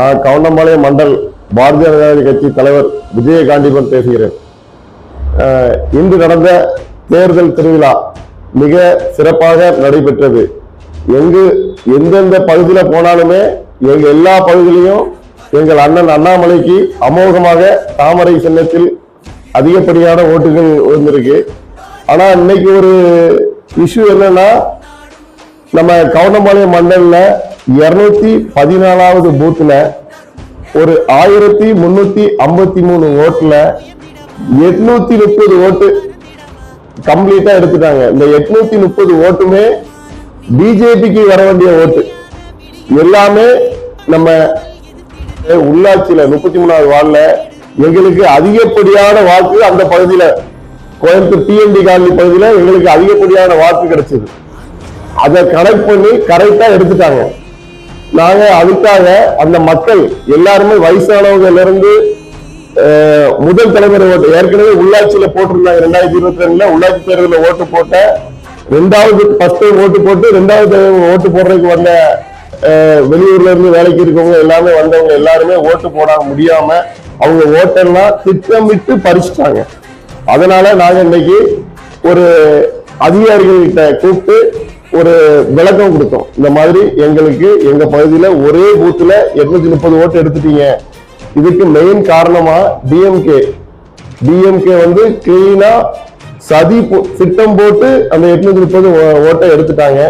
நான் கவுண்டம்பாளையம் மண்டல் பாரதிய ஜனதா கட்சி தலைவர் விஜயகாண்டிபன் பேசுகிறேன். இன்று நடந்த தேர்தல் திருவிழா மிக சிறப்பாக நடைபெற்றது. எங்கு எந்தெந்த பகுதியில் போனாலுமே எங்கள் எல்லா பகுதியிலையும் எங்கள் அண்ணன் அண்ணாமலைக்கு அமோகமாக தாமரை சின்னத்தில் அதிகப்படியான ஓட்டுகள் வந்திருக்கு ஆனால் இன்னைக்கு ஒரு இஷ்யூ என்னன்னா நம்ம கவுண்டம்பாளையம் மண்டலில் இருநூத்தி பதினாலாவது பூத்துல ஒரு ஆயிரத்தி முன்னூத்தி ஐம்பத்தி மூணு ஓட்டுல எட்நூத்தி முப்பது ஓட்டு கம்ப்ளீட்டா எடுத்துட்டாங்க. இந்த எட்நூத்தி முப்பது ஓட்டுமே பிஜேபிக்கு வர வேண்டிய ஓட்டு. எல்லாமே நம்ம உள்ளாட்சியில முப்பத்தி மூணாவது வார்டுல எங்களுக்கு அதிகப்படியான வாக்கு அந்த பகுதியில கோயம்புத்தூர் டிஎன்டி காலனி பகுதியில எங்களுக்கு அதிகப்படியான வாக்கு கிடைச்சது. அதை கனெக்ட் பண்ணி கரெக்டா எடுத்துட்டாங்க. நாங்க அதுக்காக அந்த மக்கள் எல்லாருமே வயசானவங்கல இருந்து முதல் தலைமுறை ஓட்டு ஏற்கனவே உள்ளாட்சியில போட்டிருந்தாங்க ரெண்டாயிரத்தி இருபத்தி ரெண்டுல உள்ளாட்சி தேர்தலில் ஓட்டு போட்ட ரெண்டாவது ஃபர்ஸ்ட் ஓட்டு போட்டு ரெண்டாவது ஓட்டு போடுறதுக்கு வந்த வெளியூர்ல இருந்து வேலைக்கு இருக்கவங்க எல்லாமே வந்தவங்க எல்லாருமே ஓட்டு போட முடியாம அவங்க ஓட்டெல்லாம் திட்டமிட்டு பறிச்சுட்டாங்க. அதனால நாங்க இன்னைக்கு ஒரு அதிகாரிகள்கிட்ட கூப்பிட்டு ஒரு விளக்கம் கொடுத்தோம். இந்த மாதிரி எங்களுக்கு எங்க பகுதியில ஒரே பூத்துல எட்நூத்தி முப்பது ஓட்டு எடுத்துட்டீங்க. இதுக்கு மெயின் காரணமா டிஎம்கே டிஎம்கே வந்து கிளீனா சதி போ- திட்டம் போட்டு அந்த எட்நூத்தி முப்பது ஓட்டை எடுத்துட்டாங்க.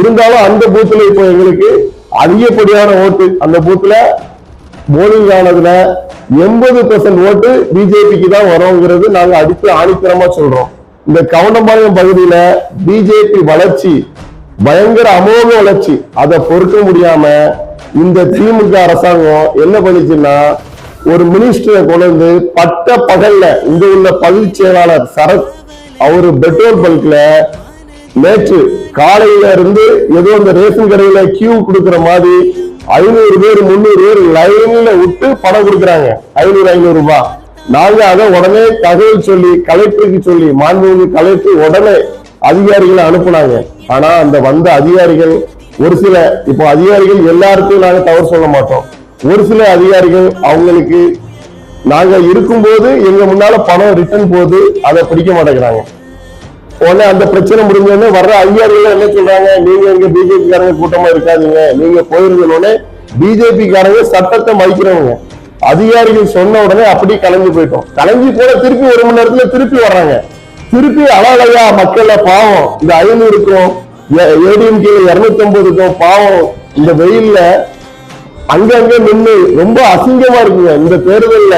இருந்தாலும் அந்த பூத்துல இப்போ எங்களுக்கு அதிகப்படியான ஓட்டு. அந்த பூத்துல போலிங் ஆனதுல எண்பது பெர்சன்ட் ஓட்டு பிஜேபிக்கு தான் வரோங்கிறது நாங்க அடித்து ஆணித்தரமா சொல்றோம். இந்த கவுண்டம்பாளையம் பகுதியில பிஜேபி வளர்ச்சி பயங்கர அமோக வளர்ச்சி. அதை பொறுக்க முடியாம இந்த திமுக அரசாங்கம் என்ன பண்ணிச்சுன்னா ஒரு மினிஸ்டரை கொண்டு பட்ட பகல்ல இங்க உள்ள பகுதி செயலாளர் சரத் அவரு பெட்ரோல் பல்க்ல நேற்று காலையில இருந்து ஏதோ இந்த ரேஷன் கடையில கியூ கொடுக்குற மாதிரி ஐநூறு பேர் முந்நூறு பேர் லைன்ல விட்டு பணம் கொடுக்குறாங்க. ஐநூறு ஐநூறு ரூபாய். நாங்க அதை உடனே தகவல் சொல்லி கலெக்டருக்கு சொல்லி மாண்புமிகு கலெக்டர் உடனே அதிகாரிகளை அனுப்புனாங்க. ஆனா அந்த வந்த அதிகாரிகள் ஒரு சில இப்போ அதிகாரிகள் எல்லாருக்கும் நாங்க தவறு சொல்ல மாட்டோம். ஒரு சில அதிகாரிகள் அவங்களுக்கு நாங்க இருக்கும்போது எங்க முன்னால பணம் ரிட்டர்ன் போகுது அதை பிடிக்க மாட்டேங்கிறாங்க. உடனே அந்த பிரச்சனை முடிஞ்சோடனே வர்ற அதிகாரிகள் என்ன சொல்றாங்க? நீங்க எங்க பிஜேபி காரங்க கூட்டமா இருக்காதீங்க. நீங்க போயிருந்தோடனே பிஜேபி காரங்க சட்டத்தை மதிக்கிறவங்க. அதிகாரிகள் சொன்ன உடனே அப்படியே கலைஞ்சு போயிட்டோம். கலைஞ்சு போல திருப்பி ஒரு மணி நேரத்துல திருப்பி வர்றாங்க. திருப்பி அழகலையா மக்கள்ல பாவம். இந்த ஐநூறுக்கும் ஏடிஎம்கே இருநூத்தி ஐம்பதுக்கும் பாவம். இந்த வெயில்ல அங்கங்க நின்று ரொம்ப அசிங்கமா இருக்குங்க. இந்த தேர்தல்ல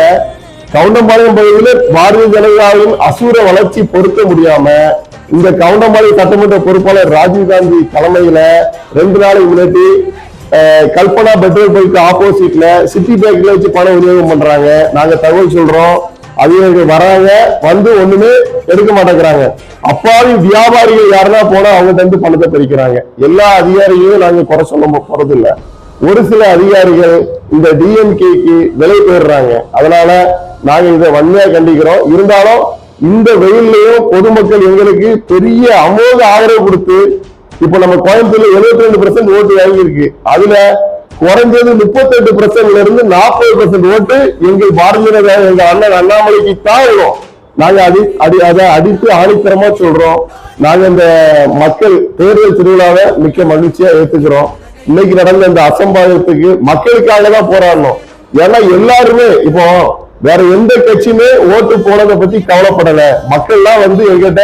கவுண்டம்பாளையம் பகுதியில் பாரதிய ஜனதாவின் அசூர வளர்ச்சி பொறுக்க முடியாம இந்த கவுண்டம்பாளையம் சட்டமன்ற பொறுப்பாளர் ராஜீவ்காந்தி தலைமையில ரெண்டு நாளைக்கு முன்னாடி கல்பனா பெட்ரோல் பங்க் ஆப்போசிட்ல சிட்டி பேங்க்ல வச்சு பணம் விநியோகம் பண்றாங்க. நாங்க தகவல் சொல்றோம். அதிகாரிகள் வராங்க. வந்து ஒண்ணுமே எடுக்க மாட்டேங்கிறாங்க. அப்பாவி வியாபாரிகள் யாருன்னா போனா அவங்க தந்து பணத்தை பறிக்கிறாங்க. எல்லா அதிகாரிகளையும் நாங்க குறை சொல்ல போறது இல்ல ஒரு சில அதிகாரிகள் இந்த டிஎம்கேக்கு விலை போயிடுறாங்க. அதனால நாங்க இதை வன்மையா கண்டிக்கிறோம். இருந்தாலும் இந்த வெயில்லையும் பொதுமக்கள் எங்களுக்கு பெரிய அமோக ஆதரவு கொடுத்து இப்ப நம்ம கோயம்புத்தூர்ல 72% ரெண்டு பர்சன்ட் ஓட்டு வாங்கியிருக்கு. அதுல குறைஞ்சது முப்பத்தெட்டு பர்சன்ட்ல இருந்து நாற்பது பர்சன்ட் ஓட்டு எங்கள் பாரதிய ஜனதா எங்க அண்ணன் அண்ணாமலைக்கு தான் வரும் நாங்க அடி அடி அதை அடித்து ஆணித்தரமா சொல்றோம். நாங்க இந்த மக்கள் தேர்தல் திருவிழாவை மிக்க மகிழ்ச்சியா ஏத்துக்கிறோம். இன்னைக்கு நடந்த இந்த அசம்பாவிதத்துக்கு மக்களுக்காக தான் போராடணும். ஏன்னா எல்லாருமே இப்போ வேற எந்த கட்சியுமே ஓட்டு போனதை பத்தி கவலைப்படல. மக்கள்லாம் வந்து எங்கிட்ட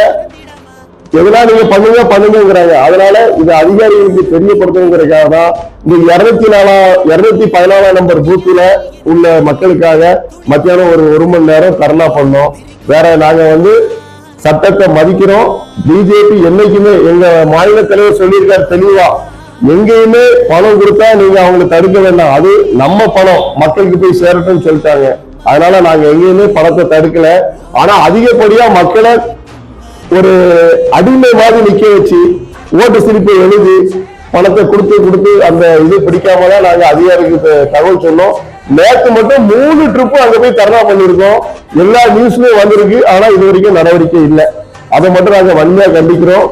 எதனா நீங்க பண்ணுங்க பண்ணுங்கிறாங்க அதனால இது அதிகாரிகளுக்கு தெரியப்படுத்துங்கிறதுக்காக தான் இந்த இருநூத்தி நாலா இருநூத்தி பதினாலாம் நம்பர் பூத்துல உள்ள மக்களுக்காக மத்தியானம் ஒரு ஒரு மணி நேரம் தர்ணா பண்ணோம். வேற நாங்க வந்து சட்டத்தை மதிக்கிறோம். பிஜேபி என்னைக்குமே எங்க மாநில தலைவர் சொல்லியிருக்காரு தெளிவா எங்கேயுமே பணம் கொடுத்தா நீங்க அவங்களை தடுக்க வேண்டாம். அது நம்ம பணம். மக்களுக்கு போய் சேரட்டும்னு சொல்லிட்டாங்க. அதனால நாங்க எங்கேயுமே பணத்தை தடுக்கல. ஆனா அதிகப்படியா மக்களை ஒரு அடிமை மாதிரி நிக்க வச்சு ஓட்டு சிரிப்பை எழுதி பணத்தை கொடுத்து கொடுத்து அந்த இது பிடிக்காம தான் நாங்க அதிகாரிக்கு தகவல் சொன்னோம். நேற்று மட்டும் மூணு ட்ரிப்பும் அங்க போய் தர்ணா பண்ணிருக்கோம் எல்லா நியூஸ்லயும் வந்திருக்கு. ஆனா இது வரைக்கும் நடவடிக்கை இல்லை. அதை மட்டும் நாங்க வன்மையா கண்டிக்கிறோம்.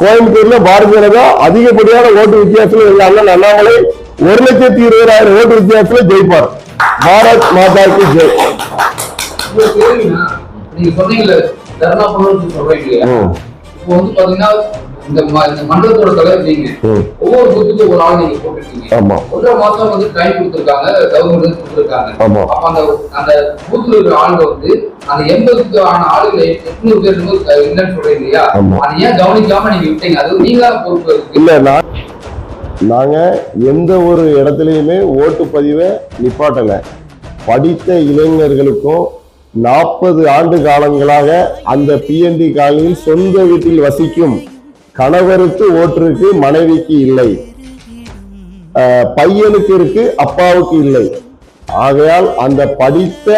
கோயம்புத்தூர்ல பாரதிய ஜனதா அதிகப்படியான ஓட்டு வித்தியாசத்துல எங்க அண்ணன் அண்ணாமலை ஒரு லட்சத்தி இருபதாயிரம் ஓட்டு வித்தியாசத்துல ஜெயிப்பார். பாரத் மாதாக்கு ஜெய். தர்ணா சொல்றீங்க. இல்லையா இப்போ வந்து பாத்தீங்கன்னா இந்த மண்டலத்தோட தலைவர் நீங்க. ஒவ்வொரு பூத்துக்கும் ஒரு ஆள் நீங்க போட்டுருக்கீங்க. ஒன்றரை மாசம் வந்து டைம் கொடுத்துருக்காங்க கவர்மெண்ட் கொடுத்துருக்காங்க. அப்ப அந்த அந்த பூத்துல இருக்கிற ஆளுங்க வந்து அந்த எண்பதுக்கு ஆன ஆளுகளை எட்நூறு பேர் இல்லைன்னு சொல்றீங்க இல்லையா? ஆமா. அதை ஏன் கவனிக்காம நீங்க விட்டீங்க? அது நீங்க பொறுப்பு இல்ல நான் நாங்க எந்த ஒரு இடத்துலயுமே ஓட்டு பதிவை நிப்பாட்டல. படித்த இளைஞர்களுக்கும் நாற்பது ஆண்டு காலங்களாக அந்த பிஎன்டி காலனியில் சொந்த வீட்டில் வசிக்கும் கணவருக்கு ஓட்டிருக்கு மனைவிக்கு இல்லை. பையனுக்கு இருக்கு அப்பாவுக்கு இல்லை. ஆகையால் அந்த படித்த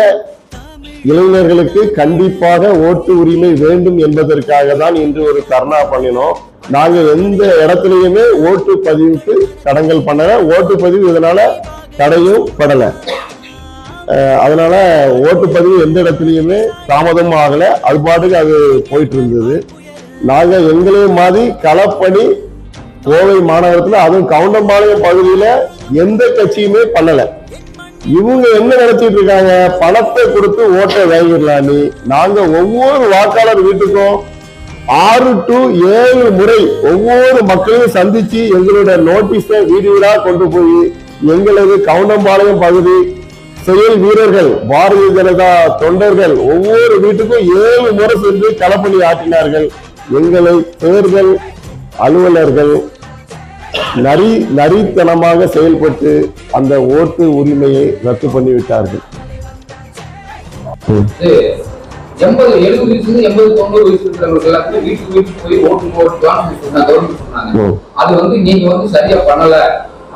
இளைஞர்களுக்கு கண்டிப்பாக ஓட்டு உரிமை வேண்டும் என்பதற்காக தான் இன்று ஒரு தர்ணா பண்ணினோம். நாங்க எந்த இடத்துலயுமே ஓட்டு பதிவுக்கு தடங்கல் பண்ணல. ஓட்டு பதிவு இதனால தடையும் படலை. அதனால ஓட்டுப்பதிவு எந்த இடத்துலையுமே தாமதம் ஆகல. அது பாட்டுக்கு அது போயிட்டு இருந்தது நாங்கள் எங்களையும் மாதிரி களப்பணி கோவை மாநகரத்தில் அதுவும் கவுண்டம்பாளையம் பகுதியில எந்த கட்சியுமே பண்ணலை. இவங்க என்ன நினைச்சிட்டு இருக்காங்க? பணத்தை கொடுத்து ஓட்டை வாங்கிடலான்னு. நாங்க ஒவ்வொரு வாக்காளர் வீட்டுக்கும் ஆறு டு ஏழு முறை ஒவ்வொரு மக்களையும் சந்திச்சு எங்களோட நோட்டீஸை வீடு வீடா கொண்டு போய் எங்களது கவுண்டம்பாளையம் பகுதி செயல் வீரர்கள் பாரதிய ஜனதா தொண்டர்கள் ஒவ்வொரு வீட்டுக்கும் ஏழு முறை சென்று களப்பணி ஆற்றினார்கள். எங்களை தேர்தல் அலுவலர்கள் நரி நரித்தனமாக செயல்பட்டு அந்த ஓட்டு உரிமையை ரத்து பண்ணிவிட்டார்கள். எண்பது எழுபது வயசுல எண்பது தொண்ணூறு வயசு இருக்கிறவங்க வீட்டுக்கு வீட்டுக்கு போய் ஓட்டு போட்டுவான்னு சொன்னாங்க கவர்மெண்ட் சொன்னாங்க. ம். அது வந்து நீங்க வந்து சரியா பண்ணல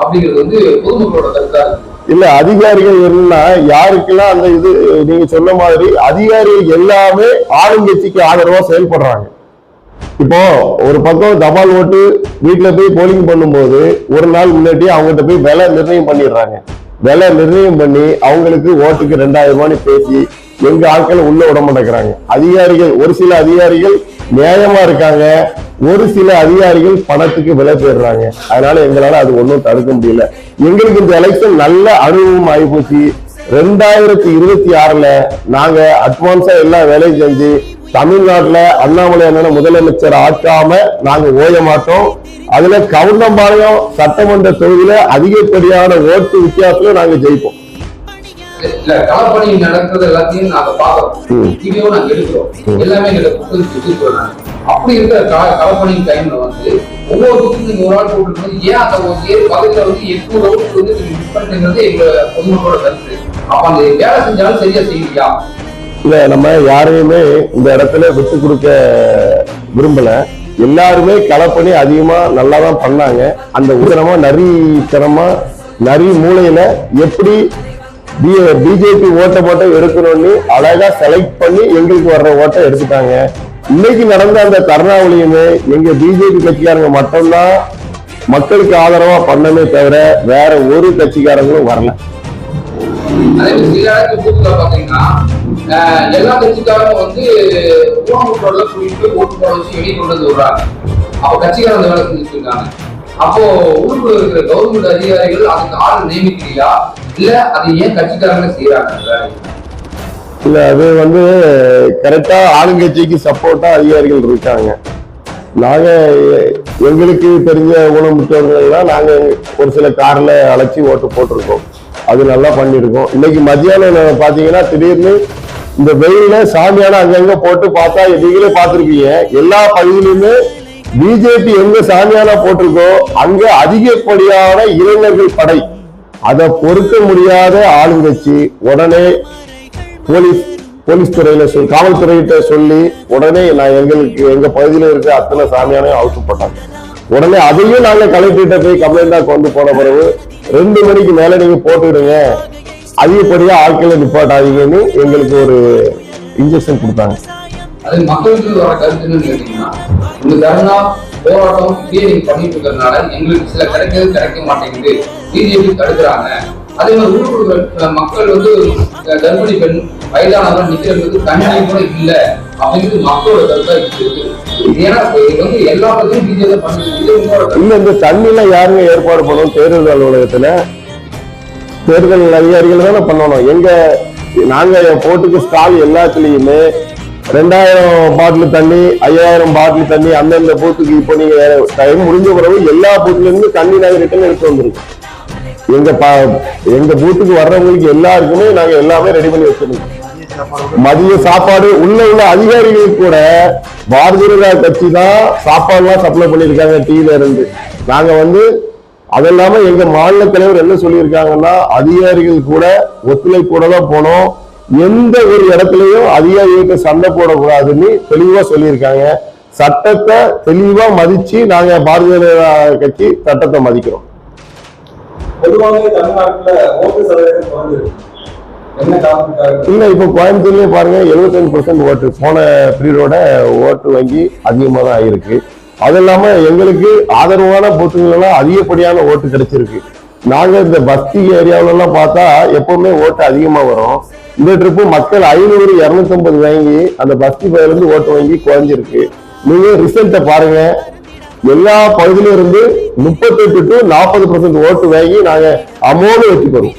அப்படிங்கிறது வந்து பொதுமக்களோட கருத்தா இருக்கு. இல்ல அதிகாரிகள் இருந்தா யாருக்கெல்லாம் அந்த இது நீங்க சொன்ன மாதிரி அதிகாரிகள் எல்லாமே ஆளுங்கட்சிக்கு ஆதரவா செயல்படுறாங்க. இப்போ ஒரு பக்கம் தபால் ஓட்டு வீட்டுல போய் போலிங் பண்ணும்போது ஒரு நாள் முன்னாடி அவங்ககிட்ட போய் விலை நிர்ணயம் பண்ணிடுறாங்க. விலை நிர்ணயம் பண்ணி அவங்களுக்கு ஓட்டுக்கு ரெண்டாயிரம் ரூபான்னு பேசி எங்க ஆட்களை உள்ள விட மாட்டேங்கிறாங்க. அதிகாரிகள் ஒரு சில அதிகாரிகள் நியாயமா இருக்காங்க. ஒரு சில அதிகாரிகள் பணத்துக்கு விலை போயிடுறாங்க அதனால எங்களால அது ஒண்ணும் தடுக்க முடியல. எங்களுக்கு இந்த எலெக்ஷன் நல்ல அனுபவம் ஆகிப்போச்சு ரெண்டாயிரத்தி இருபத்தி ஆறுல நாங்க அட்வான்ஸா எல்லா வேலையும் செஞ்சு தமிழ்நாட்டுல அண்ணாமலை அண்ணன் முதலமைச்சர் ஆக்காம நாங்க ஓய மாட்டோம். அதுல கவுண்டம்பாளையம் சட்டமன்ற தொகுதியில அதிகப்படியான ஓட்டு வித்தியாசத்துல நாங்க ஜெயிப்போம். இல்ல களப்பணி நடக்கிறது எல்லாத்தையும் நாங்க பாக்குறோம். வீடியோ நாங்க எடுக்கிறோம். எல்லாமே எங்க புத்தகத்துக்கு வச்சிருக்கோம் நாங்க. அப்படி இருக்கிற கள- களப்பணி டைம்ல வந்து ஒவ்வொரு புத்தகம் நீங்க ஒரு ஆள் போட்டுருக்கோம் ஏன் அந்த ஒரு ஏழு பகுதியில வந்து எட்நூறு ஓட்டு வந்து நீங்க மிஸ் பண்ணுங்கிறது எங்க பொதுமக்களோட கருத்து. அப்ப அந்த வேலை செஞ்சாலும் சரியா செய்யலையா? இல்ல நம்ம யாரையுமே இந்த இடத்துல விட்டு கொடுக்க விரும்பல. எல்லாருமே களப்பணி அதிகமா நல்லா தான் பண்ணாங்க. அந்த உதரமா நரித்தனமா நரி மூலையில எப்படி பிஜேபி ஓட்டை மட்டும் எடுக்கணும்னு அழகா செலக்ட் பண்ணி எங்களுக்கு வர்ற ஓட்டை எடுத்துட்டாங்க. இன்னைக்கு நடந்த அந்த கருணாவளியுமே எங்க பிஜேபி கட்சிக்காரங்க மட்டும்தான் மக்களுக்கு ஆதரவா பண்ணமே தவிர வேற ஒரு கட்சிக்காரங்களும் வரல. அதே பாத்தீங்கன்னா அஹ், எல்லா கட்சிக்காரங்க வந்து கூட்டிட்டு ஓட்டு போட வச்சு வெளியே கொண்டு வந்து விடுறாங்க. அப்ப கட்சிக்காரங்க வேலை செஞ்சுட்டு இருக்காங்க. அப்போ ஊருக்குள்ள இருக்கிற கவர்மெண்ட் அதிகாரிகள் அதுக்கு ஆள் நியமிக்கலையா? இல்ல அது ஏன் கட்சிக்காரங்க செய்யறாங்க இல்ல அது வந்து கரெக்டா ஆளுங்கட்சிக்கு சப்போர்ட்டா அதிகாரிகள் இருக்காங்க. நாங்க எங்களுக்கு தெரிஞ்ச ஊனமுற்றவர்கள்லாம் நாங்க ஒரு சில கார்ல அழைச்சி ஓட்டு போட்டிருக்கோம். அது நல்லா பண்ணியிருக்கோம். இன்னைக்கு மத்தியானம் பாத்தீங்கன்னா திடீர்னு இந்த வெயில சாமியான அங்கங்க போட்டு பார்த்தா நீங்களே பார்த்துருக்கீங்க எல்லா பகுதியிலுமே பிஜேபி எங்க சாமியான போட்டிருக்கோ அங்க அதிகப்படியான இளைஞர்கள் படை. அதை பொறுக்க முடியாத ஆளுங்கட்சி உடனே போலீஸ் போலீஸ் துறையில சொல் காவல்துறையிட்ட சொல்லி உடனே நான் எங்களுக்கு எங்க பகுதியில இருக்க அத்தனை சாமியானையும் அவுத்து போட்டாங்க. உடனே அதையும் நாங்க கலெக்டர்கிட்ட போய் கம்ப்ளைண்டா கொண்டு போன பிறகு ரெண்டு மணிக்கு மேல நீங்க போட்டுடுங்க. அதிகப்படியா ஆட்களை நிப்பாட்டாதீங்கன்னு எங்களுக்கு ஒரு இன்ஜெக்ஷன் கொடுத்தாங்க. அது மக்களுக்கு வர கேட்டீங்கன்னா இந்த தர்ணா போராட்டம் இப்படியே நீங்க பண்ணிட்டு இருக்கிறதுனால எங்களுக்கு சில கிடைக்கிறது கிடைக்க மாட்டேங்குது. பிஜேபி தடுக்கிறாங்க. அதே மாதிரி ஊருக்குள்ள மக்கள் வந்து கர்ப்பிணி பெண் வயதானவர்கள் நிக்கிறதுக்கு தண்ணி கூட இல்லை. அப்படிங்கிறது மக்களோட கருத்தா இருக்கு இந்த யாருங்க ஏற்பாடு பண்ணணும்? தேர்தல் அலுவலகத்துல. தேர்தல் அதிகாரிகள் தானே பண்ணணும். எங்க நாங்க போட்டுக்கு ஸ்டால் எல்லாத்துலயுமே ரெண்டாயிரம் பாட்டில் தண்ணி ஐயாயிரம் பாட்டில் தண்ணி அந்தந்த பூத்துக்கு இப்போ நீங்க டைம் முடிஞ்ச பிறகு எல்லா பூத்துல இருந்து தண்ணி நாங்க ரிட்டர்ன் எடுத்து எங்க எங்க பூத்துக்கு வர்றவங்களுக்கு எல்லாருக்குமே நாங்க எல்லாமே ரெடி பண்ணி வச்சிருக்கோம். மதிய சாப்பாடு உள்ள உள்ள அதிகாரிகள் கூட பாரதிய ஜனதா கட்சி தான் சாப்பாடுலாம் சப்ளை பண்ணியிருக்காங்க டீல இருந்து. நாங்க வந்து அது இல்லாம எங்க மாநில தலைவர் என்ன சொல்லியிருக்காங்கன்னா அதிகாரிகள் கூட ஒத்துழைப்போட தான் போனோம். எந்த ஒரு இடத்துலயும் அதிகாரிகளுக்கு சண்டை போடக்கூடாதுன்னு தெளிவா சொல்லியிருக்காங்க. சட்டத்தை தெளிவா மதிச்சு நாங்க பாரதிய ஜனதா கட்சி சட்டத்தை மதிக்கிறோம். பொதுவாகவே தமிழ்நாட்டுல ஓட்டு சதவீதம் குறைஞ்சிருக்கு இல்ல இப்ப கோயம்புத்தூர்லயே பாருங்க 75% ஓட்டு. போன பீரியடோட ஓட்டு வங்கி அதிகமா தான் ஆயிருக்கு. அது இல்லாம எங்களுக்கு ஆதரவான பூத்துகள் அதிகப்படியான ஓட்டு கிடைச்சிருக்கு. நாங்க இந்த பஸ்தி ஏரியாவுல பார்த்தா எப்பவுமே ஓட்டு அதிகமா வரும். இந்த ட்ரிப்பு மக்கள் ஐநூறு இரநூத்தம்பது வாங்கி அந்த பஸ்தி பகுதியில ஓட்டு வாங்கி குறைஞ்சிருக்கு. நீங்க ரிசல்ட்டை பாருங்க எல்லா பகுதியிலும் இருந்து முப்பத்தெட்டு டு நாற்பது ஓட்டு வாங்கி நாங்க அமோடு வெற்றி பெறுவோம்